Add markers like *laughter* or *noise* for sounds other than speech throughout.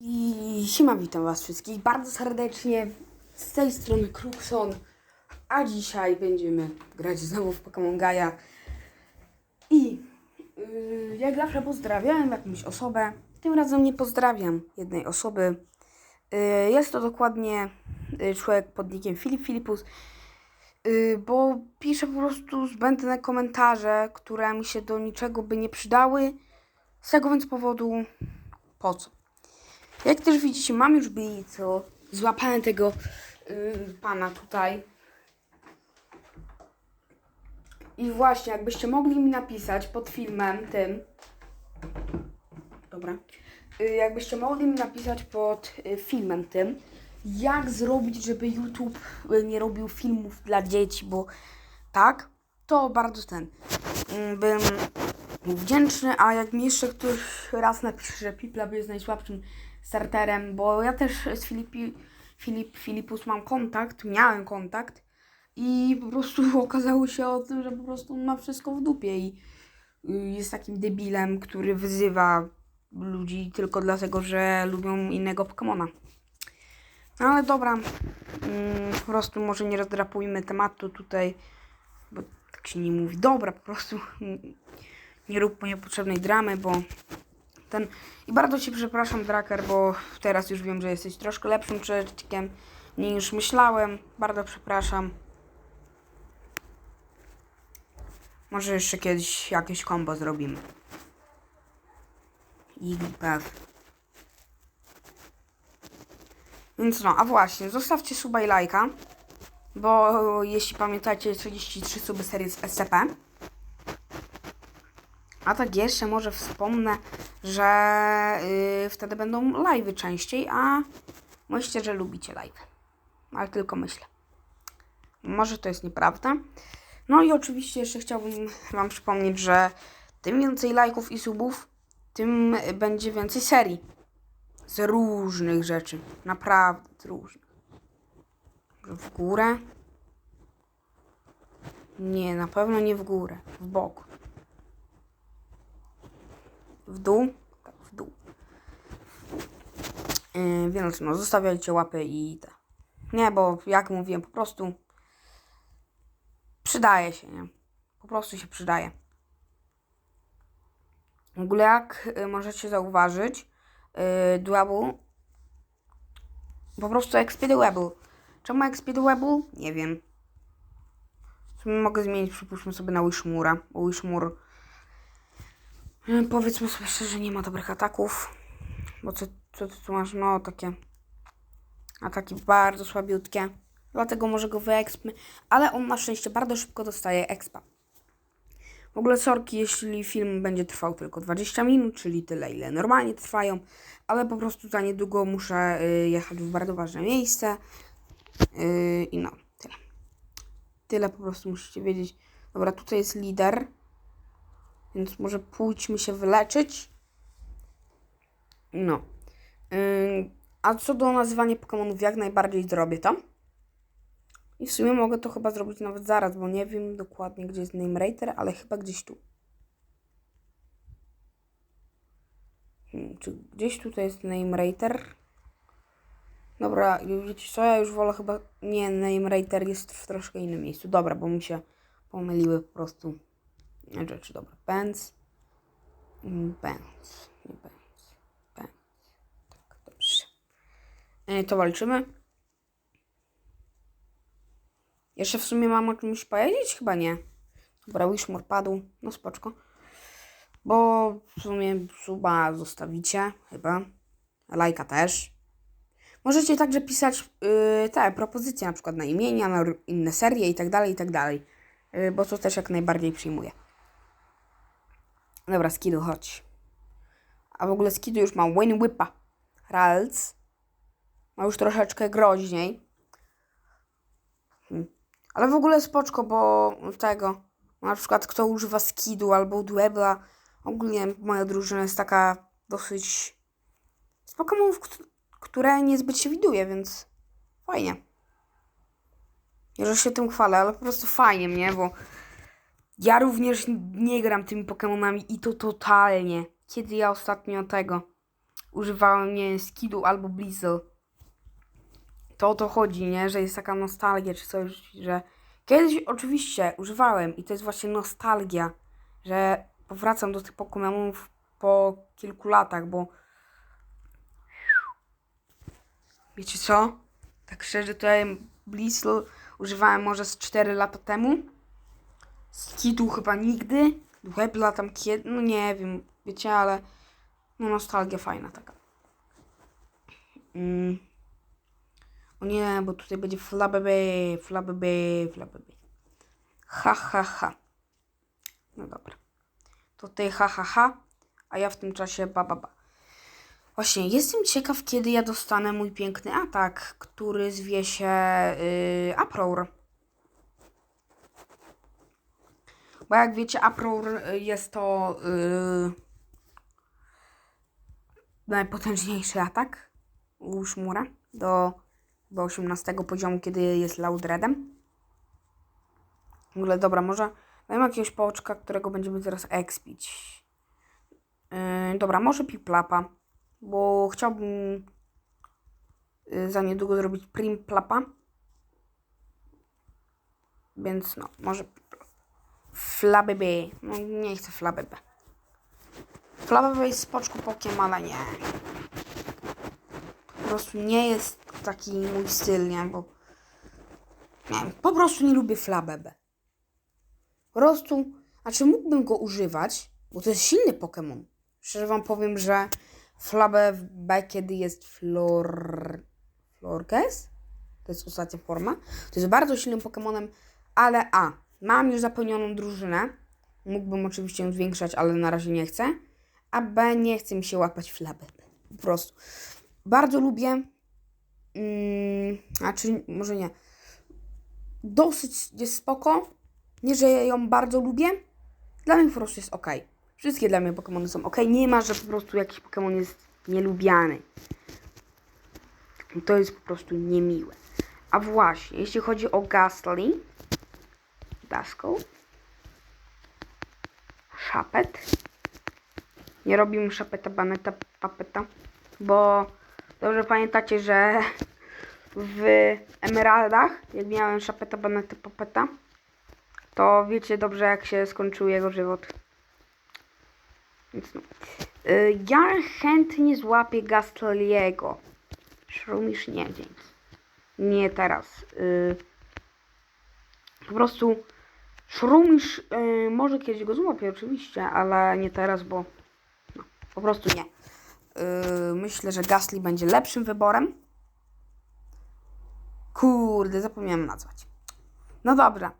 I siema, witam was wszystkich bardzo serdecznie. Z tej strony Krukson. A dzisiaj będziemy grać znowu w Pokémon Gaia. I yy, jak zawsze pozdrawiam jakąś osobę. Tym razem nie pozdrawiam jednej osoby. Yy, jest to dokładnie yy, człowiek pod nickiem Filip Filipus. Yy, bo pisze po prostu zbędne komentarze, które mi się do niczego by nie przydały. Z tego więc powodu po co? Jak też widzicie, mam już co Złapałem tego yy, pana tutaj. I właśnie, jakbyście mogli mi napisać pod filmem tym. Dobra. Yy, jakbyście mogli mi napisać pod y, filmem tym, jak zrobić, żeby YouTube y, nie robił filmów dla dzieci, bo tak, to bardzo ten. y, bym wdzięczny, a jak mi jeszcze ktoś raz napisze, że Piplab jest najsłabszym starterem, bo ja też z Filipi, Filip, Filipus mam kontakt, miałem kontakt i po prostu *laughs* okazało się o tym, że po prostu on ma wszystko w dupie i y, jest takim debilem, który wyzywa ludzi tylko dlatego, że lubią innego Pokemona. No ale dobra, mm, po prostu może nie rozdrapujmy tematu tutaj, bo tak się nie mówi. Dobra, po prostu *laughs* nie rób niepotrzebnej dramy, bo ten... I bardzo Cię przepraszam, Draker, bo teraz już wiem, że jesteś troszkę lepszym człowiekiem niż myślałem. Bardzo przepraszam. Może jeszcze kiedyś jakieś combo zrobimy. Jigglypuff. Więc no, a właśnie, zostawcie suba i lajka, bo jeśli pamiętacie 33 suby serii z SCP. A tak jeszcze może wspomnę, że yy, wtedy będą live'y częściej, a myślcie, że lubicie live. Ale tylko myślę. Może to jest nieprawda. No i oczywiście jeszcze chciałbym Wam przypomnieć, że tym więcej lajków i subów, tym będzie więcej serii. Z różnych rzeczy. Naprawdę z różnych. W górę? Nie, na pewno nie w górę. W bok. W dół? Tak, w dół. Yy, więc no, zostawiajcie łapy i te. Nie, bo jak mówiłem, po prostu przydaje się, nie? Po prostu się przydaje. W ogóle jak y, możecie zauważyć, yy, Dwebble po prostu Expedwebble. Czemu Expedwebble? Nie wiem. Mogę zmienić, przypuśćmy sobie na Wishmura, Wishmur powiedzmy sobie szczerze, nie ma dobrych ataków. Bo co, co ty tu masz? No, takie ataki bardzo słabiutkie. Dlatego może go wyekspmy. Ale on na szczęście bardzo szybko dostaje expa. W ogóle sorki, jeśli film będzie trwał tylko 20 minut, czyli tyle, ile normalnie trwają, ale po prostu za niedługo muszę y, jechać w bardzo ważne miejsce. Y, I no, tyle. Tyle po prostu musicie wiedzieć. Dobra, tutaj jest lider, więc może pójdźmy się wyleczyć. No. A co do nazywania Pokémonów, jak najbardziej zrobię to. I w sumie mogę to chyba zrobić nawet zaraz, bo nie wiem dokładnie, gdzie jest Namerater, ale chyba gdzieś tu. Hmm, czy gdzieś tutaj jest Namerater? Dobra, wiecie co, ja już wolę chyba... Nie, Namerater jest w troszkę innym miejscu. Dobra, bo mi się pomyliły po prostu rzeczy. Dobra, Benz. Mm, Benz. Nie. Benz. Tak, dobrze. E, To walczymy. Jeszcze w sumie mam o czymś powiedzieć? Chyba nie. Dobra, Wishmore padł. No spoczko. Bo w sumie suba zostawicie, chyba. Lajka też. Możecie także pisać yy, te propozycje, na przykład na imienia, na inne serie i tak dalej, i tak dalej. Yy, bo to też jak najbardziej przyjmuję. Dobra, Skidu, chodź. A w ogóle Skidu już ma Wayne Whippa. Ralc. Ma już troszeczkę groźniej. Hmm. Ale w ogóle spoczko, bo tego, na przykład kto używa Skidu albo Dwebla, ogólnie moja drużyna jest taka dosyć z Pokemonów, kt- które niezbyt się widuje, więc fajnie. Nie, że się tym chwalę, ale po prostu fajnie mnie, bo ja również nie gram tymi Pokemonami i to totalnie. Kiedy ja ostatnio tego używałem, nie wiem, Skidu albo Blizzle. To o to chodzi, nie? Że jest taka nostalgia czy coś, że kiedyś oczywiście używałem i to jest właśnie nostalgia, że powracam do tych Pokémonów po kilku latach, bo wiecie co? Tak szczerze to ja Blizzle używałem może z 4 lata temu. Skidu chyba nigdy. Web latam kiedy, no nie wiem, wiecie, ale no nostalgia fajna taka. Mm. O nie, bo tutaj będzie flabebe, flabebe, flabebe. Ha, ha, ha. No dobra. To tutaj ha, ha, ha, a ja w tym czasie ba, ba, ba. Właśnie, jestem ciekaw, kiedy ja dostanę mój piękny atak, który zwie się yy. Bo jak wiecie, Uproar y, jest to yy, najpotężniejszy atak u Szmura do, do 18 poziomu, kiedy jest Laudredem. W ogóle, dobra, może dajmy jakiegoś poczka, którego będziemy teraz expić. Yy, dobra, może Piplapa, bo chciałbym yy, za niedługo zrobić Primplapa. Więc no, może Flabebe. No nie chcę Flabebe. Flabebe jest spoczku pokiem, ale nie. Po prostu nie jest taki mój styl, nie? Bo nie wiem, po prostu nie lubię Flabebe. Po prostu, znaczy mógłbym go używać, bo to jest silny Pokémon. Szczerze wam powiem, że Flabebe, kiedy jest Flor... Florges? To jest ostatnia forma. To jest bardzo silnym Pokémonem, ale a, mam już zapełnioną drużynę. Mógłbym oczywiście ją zwiększać, ale na razie nie chcę. A B, nie chce mi się łapać Flabebe. Po prostu. Bardzo lubię. Mm, znaczy, może nie. Dosyć jest spoko. Nie, że ją bardzo lubię. Dla mnie po prostu jest ok. Wszystkie dla mnie Pokémony są ok. Nie ma, że po prostu jakiś Pokémon jest nielubiany. To jest po prostu niemiłe. A właśnie, jeśli chodzi o Gastly, Daską, Szapet, nie robimy szapeta, baneta, papeta, bo dobrze pamiętacie, że w Emeraldach, jak miałem szapeta, baneta, papeta, to wiecie dobrze, jak się skończył jego żywot. Więc no. Y, Ja chętnie złapię Gastoliego. Szrumisz nie, James. Nie teraz. Y, Po prostu Szrumisz y, może kiedyś go złapię oczywiście, ale nie teraz, bo no, po prostu nie. Y, Myślę, że Gasly będzie lepszym wyborem. Kurde, zapomniałem nazwać. No dobra.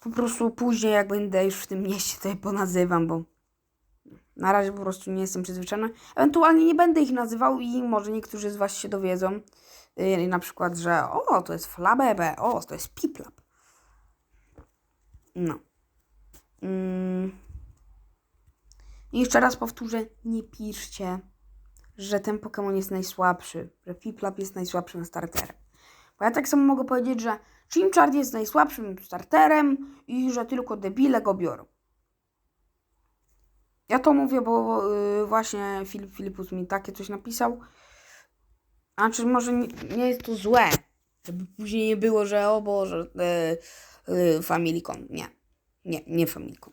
Po prostu później, jak będę już w tym mieście, to je ponazywam, bo na razie po prostu nie jestem przyzwyczajona. Ewentualnie nie będę ich nazywał i może niektórzy z Was się dowiedzą. Yy, na przykład, że o, to jest Flabebe, o, to jest Piplap. No. Mm. Jeszcze raz powtórzę, nie piszcie, że ten Pokémon jest najsłabszy, że Piplap jest najsłabszym starterem. Bo ja tak samo mogę powiedzieć, że Chimchar jest najsłabszym starterem i że tylko debile go biorą. Ja to mówię, bo yy, właśnie Filip Filipus mi takie coś napisał. A czy może nie, nie jest to złe, żeby później nie było, że o Boże, yy, yy, Family-Con. Nie, nie, nie Family-Con.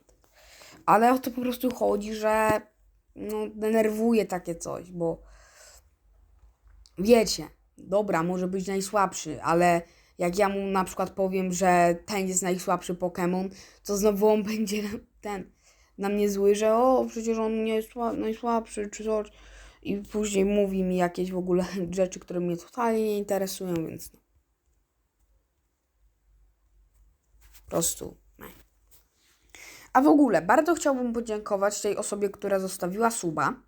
Ale o to po prostu chodzi, że no, denerwuje takie coś, bo wiecie, dobra, może być najsłabszy, ale jak ja mu na przykład powiem, że ten jest najsłabszy Pokémon, to znowu on *laughs* będzie ten na mnie zły, że o, przecież on nie jest sła- najsłabszy, czy coś. I później mówi mi jakieś w ogóle *laughs* rzeczy, które mnie totalnie nie interesują, więc no. Po prostu. A w ogóle bardzo chciałbym podziękować tej osobie, która zostawiła suba.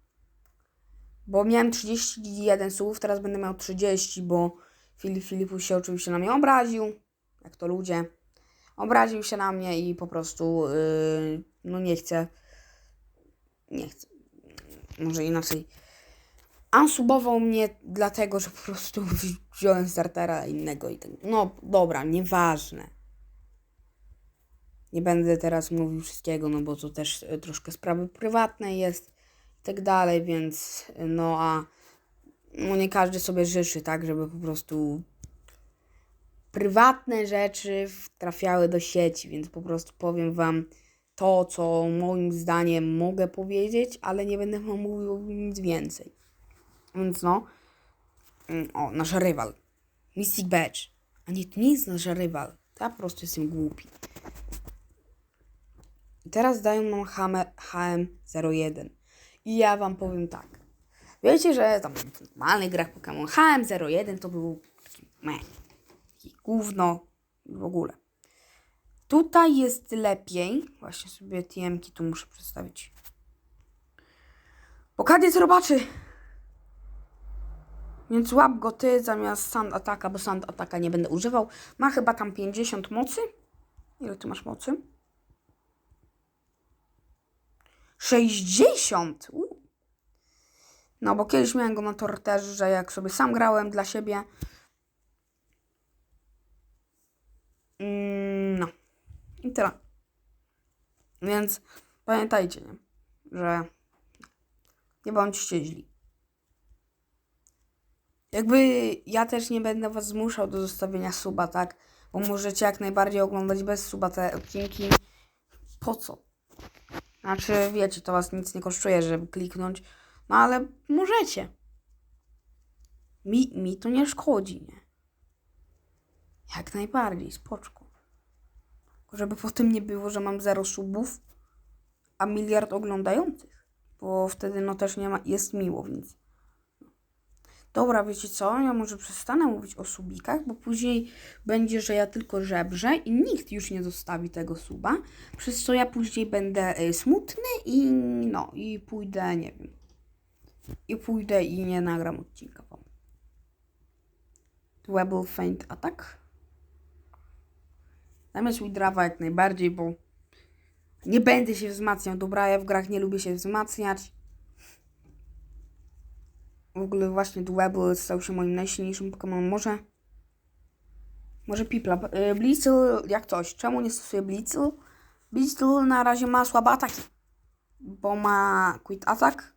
Bo miałem 31 subów, teraz będę miał 30, bo Filip Filipus się oczywiście na mnie obraził. Jak to ludzie. Obraził się na mnie i po prostu yy, no nie chcę. Nie chcę. Może inaczej. Unsubował mnie dlatego, że po prostu *laughs* wziąłem startera innego i tak. No dobra, nieważne. Nie będę teraz mówił wszystkiego, no bo to też y, troszkę sprawy prywatne jest i tak dalej, więc no a no nie każdy sobie życzy, tak, żeby po prostu prywatne rzeczy trafiały do sieci, więc po prostu powiem wam to, co moim zdaniem mogę powiedzieć, ale nie będę wam mówił nic więcej. Więc no, Mm, o, nasz rywal. Mystic Badge. A nie, to nie jest nasz rywal. To ja po prostu jestem głupi. I teraz dają nam HM01. I ja wam powiem tak. Wiecie, że tam w normalnych grach Pokémon HM01 to był meh, gówno w ogóle. Tutaj jest lepiej. Właśnie sobie TM-ki tu muszę przedstawić. Bo Kadiec robaczy. Więc łap go ty zamiast sand ataka, bo sand ataka nie będę używał. Ma chyba tam 50 mocy. Ile ty masz mocy? 60! U. No bo kiedyś miałem go na torterze, że jak sobie sam grałem dla siebie. Mm, no. I tyle. Więc pamiętajcie, nie? że nie bądźcie źli. Jakby ja też nie będę was zmuszał do zostawienia suba, tak? Bo możecie jak najbardziej oglądać bez suba te odcinki. Po co? Znaczy, wiecie, to was nic nie kosztuje, żeby kliknąć. No ale możecie. Mi, mi to nie szkodzi, nie? Jak najbardziej, spoczko. Żeby po tym nie było, że mam zero subów, a miliard oglądających. Bo wtedy no też nie ma, jest miło, więc... Dobra, wiecie co? Ja może przestanę mówić o subikach, bo później będzie, że ja tylko żebrzę i nikt już nie zostawi tego suba, przez co ja później będę y, smutny i no, i pójdę, nie wiem. I pójdę i nie nagram odcinka wam. Webble Faint Attack. Zamiast Widrawa jak najbardziej, bo nie będę się wzmacniał. Dobra, ja w grach nie lubię się wzmacniać. W ogóle właśnie Dwebble stał się moim najsilniejszym Pokémon. Może... Może Pipla. Y, Blitzel jak coś. Czemu nie stosuje Blitzel? Blitzel na razie ma słabe ataki. Bo ma Quit Attack.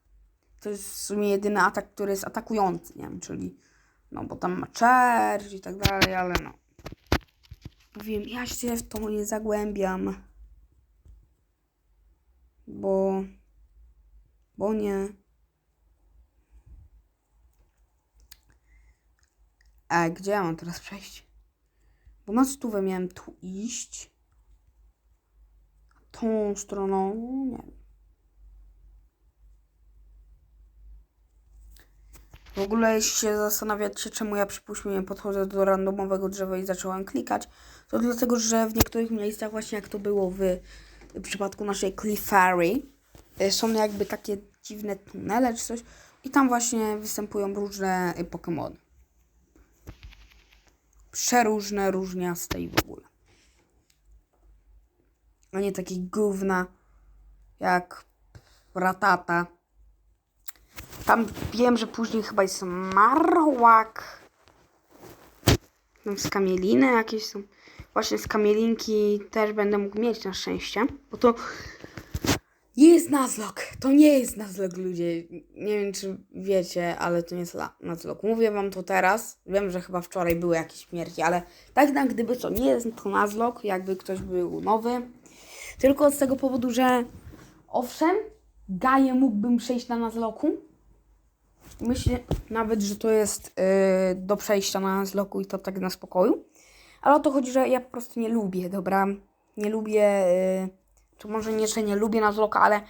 To jest w sumie jedyny atak, który jest atakujący, nie wiem, czyli... No, bo tam ma Charge i tak dalej, ale no... Wiem, ja się w to nie zagłębiam. Bo... Bo nie... A gdzie ja mam teraz przejść? Bo na stówę miałem tu iść. Tą stroną, nie wiem. W ogóle jeśli się zastanawiacie, czemu ja przypuśćmy podchodzę do randomowego drzewa i zacząłem klikać, to dlatego, że w niektórych miejscach właśnie jak to było w, w przypadku naszej Clefairy, są jakby takie dziwne tunele czy coś i tam właśnie występują różne Pokémony przeróżne, różniaste i w ogóle. A nie takie gówna jak ratata. Tam wiem, że później chyba jest marłak. Tam skamieliny jakieś są. Właśnie skamielinki też będę mógł mieć na szczęście. Bo to nie jest Nuzlocke. To nie jest Nuzlocke, ludzie. Nie wiem, czy wiecie, ale to nie jest Nuzlocke. Mówię wam to teraz. Wiem, że chyba wczoraj były jakieś śmierci, ale tak na gdyby to nie jest to Nuzlocke, jakby ktoś był nowy. Tylko z tego powodu, że owszem, Gaję mógłbym przejść na Nuzlocku. Myślę nawet, że to jest yy, do przejścia na Nuzlocku i to tak na spokoju. Ale o to chodzi, że ja po prostu nie lubię, dobra? Nie lubię... Yy, to może nie, że nie lubię Nuzlocka, ale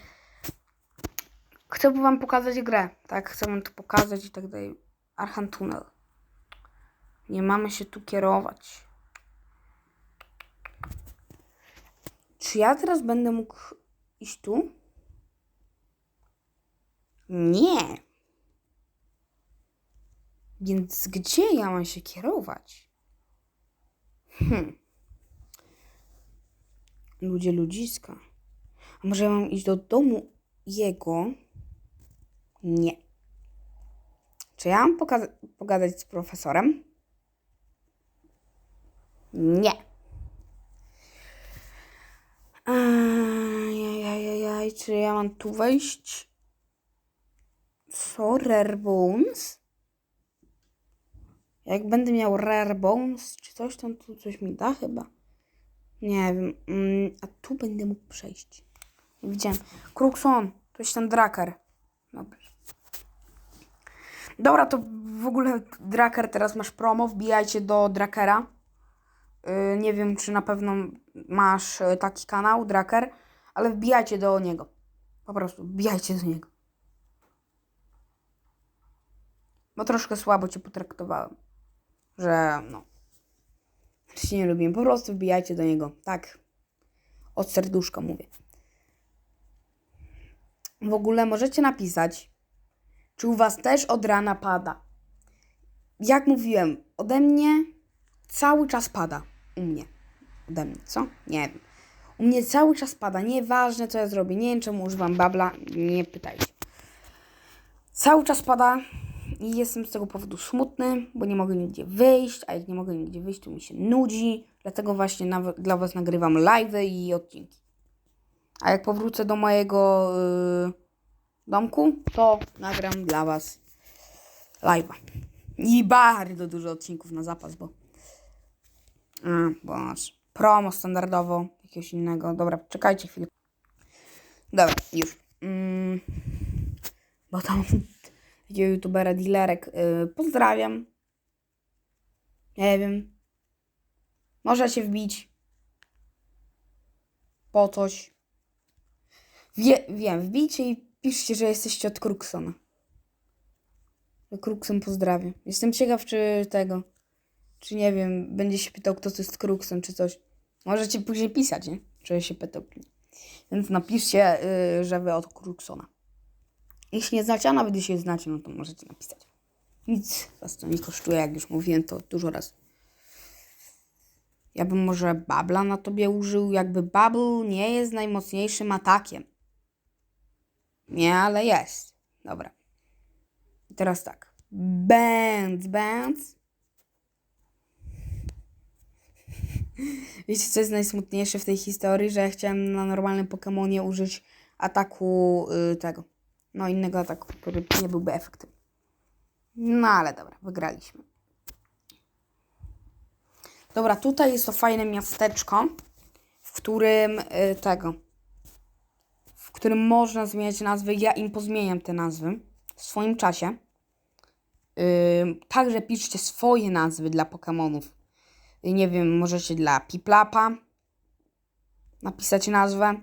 chcę wam pokazać grę, tak? Chcę wam to pokazać i tak dalej. Archan Tunnel. Nie mamy się tu kierować. Czy ja teraz będę mógł iść tu? Nie. Więc gdzie ja mam się kierować? Hmm ludzie ludziska. A może ja mam iść do domu jego? Nie. Czy ja mam pogadać z profesorem? Nie. Ajajajaj, czy ja mam tu wejść? Co? Rare Bones? Jak będę miał Rare Bones czy coś, to tu coś mi da chyba. Nie wiem. Mm, a tu będę mógł przejść. Nie widziałem. Krukson. To jest ten Draker. Dobra. Dobra, to w ogóle Draker teraz masz promo. Wbijajcie do Drakera. Yy, nie wiem, czy na pewno masz y, taki kanał, Draker, ale wbijajcie do niego. Po prostu wbijajcie do niego. Bo troszkę słabo cię potraktowałem. Że no. Się nie lubiłem. Po prostu wbijajcie do niego. Tak. Od serduszka mówię. W ogóle możecie napisać, czy u was też od rana pada. Jak mówiłem, ode mnie cały czas pada. U mnie. Ode mnie, co? Nie wiem. U mnie cały czas pada. Nieważne, co ja zrobię. Nie wiem, czemu używam babla. Nie pytajcie. Cały czas pada i jestem z tego powodu smutny, bo nie mogę nigdzie wyjść, a jak nie mogę nigdzie wyjść, to mi się nudzi. Dlatego właśnie dla Was nagrywam live'y i odcinki. A jak powrócę do mojego yy, domku, to nagram dla Was live'a. I bardzo dużo odcinków na zapas, bo a, bo nasz promo standardowo, jakiegoś innego. Dobra, czekajcie chwilę. Dobra, już. Mm, bo tam takiego youtubera dealerek. Yy, pozdrawiam. Nie wiem. Można się wbić. Po coś. Wie, wiem, wbijcie i piszcie, że jesteście od Kruksona. Krukson pozdrawia. Jestem ciekaw, czy tego. Czy nie wiem, będzie się pytał, kto to jest Krukson, czy coś. Możecie później pisać, nie? Czy się pytał. Więc napiszcie, yy, że wy od Kruksona. Jeśli nie znacie, a nawet jeśli znacie, no to możecie napisać. Nic was to nie kosztuje, jak już mówiłem to dużo razy. Ja bym może Babla na tobie użył, jakby Bubble nie jest najmocniejszym atakiem. Nie, ale jest. Dobra. I teraz tak. Będz, będz. Wiecie, co jest najsmutniejsze w tej historii? Że ja chciałem na normalnym Pokemonie użyć ataku y, tego. No, innego ataku, który nie byłby efektywny. No, ale dobra, wygraliśmy. Dobra, tutaj jest to fajne miasteczko, w którym y, tego, w którym można zmieniać nazwy. Ja im pozmieniam te nazwy w swoim czasie. Y, także piszcie swoje nazwy dla Pokemonów. Y, nie wiem, możecie dla Piplapa napisać nazwę.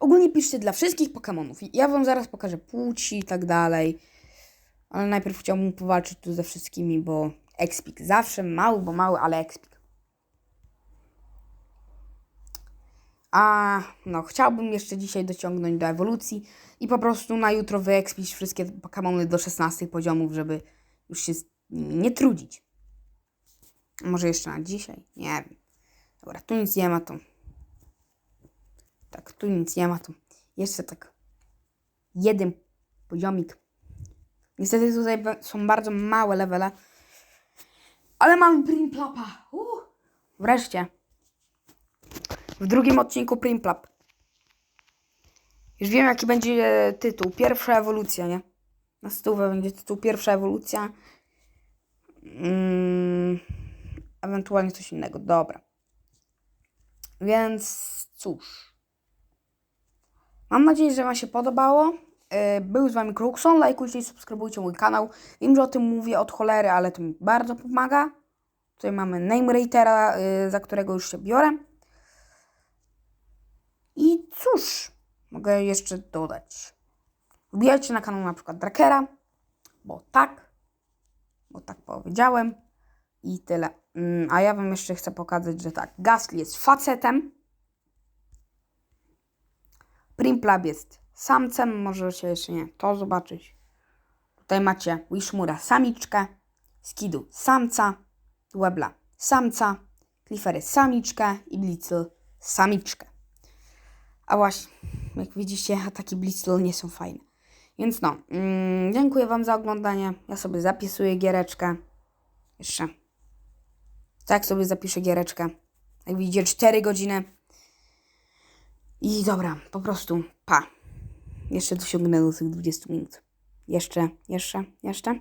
Ogólnie piszcie dla wszystkich Pokemonów. Ja wam zaraz pokażę płci i tak dalej. Ale najpierw chciałbym powalczyć tu ze wszystkimi, bo Expik zawsze mały, bo mały, ale Expik. A no, chciałbym jeszcze dzisiaj dociągnąć do ewolucji i po prostu na jutro wyekspić wszystkie Pokemony do 16 poziomów, żeby już się z- nie trudzić. Może jeszcze na dzisiaj? Nie wiem. Dobra, tu nic nie ma, to tak, tu nic nie ma, to jeszcze tak jeden poziomik. Niestety tutaj są bardzo małe levele, ale mamy Primplapa. Uh! Wreszcie. W drugim odcinku Primplap. Już wiem, jaki będzie e, tytuł. Pierwsza ewolucja, nie? Na stówę będzie tytuł Pierwsza ewolucja. Mm, ewentualnie coś innego. Dobra. Więc cóż. Mam nadzieję, że Wam się podobało. Yy, Był z Wami Krukson. Lajkujcie i subskrybujcie mój kanał. Wiem, że o tym mówię od cholery, ale to mi bardzo pomaga. Tutaj mamy Name Raidera, yy, za którego już się biorę. I cóż, mogę jeszcze dodać. Wbijajcie na kanał na przykład Drakera, bo tak, bo tak powiedziałem. I tyle. Mm, A ja Wam jeszcze chcę pokazać, że tak, Gastly jest facetem. Primplab jest samcem, możecie jeszcze nie to zobaczyć. Tutaj macie Wishmura samiczkę, Skidu samca, Webla samca, Cliffery samiczkę i Blitzel samiczkę. A właśnie, jak widzicie, ataki Blitzel nie są fajne. Więc no, mm, dziękuję Wam za oglądanie. Ja sobie zapisuję giereczkę. Jeszcze. Tak sobie zapiszę giereczkę. Jak widzicie, 4 godziny. I dobra, po prostu pa. Jeszcze dosiągnę do tych 20 minut. Jeszcze, jeszcze, jeszcze.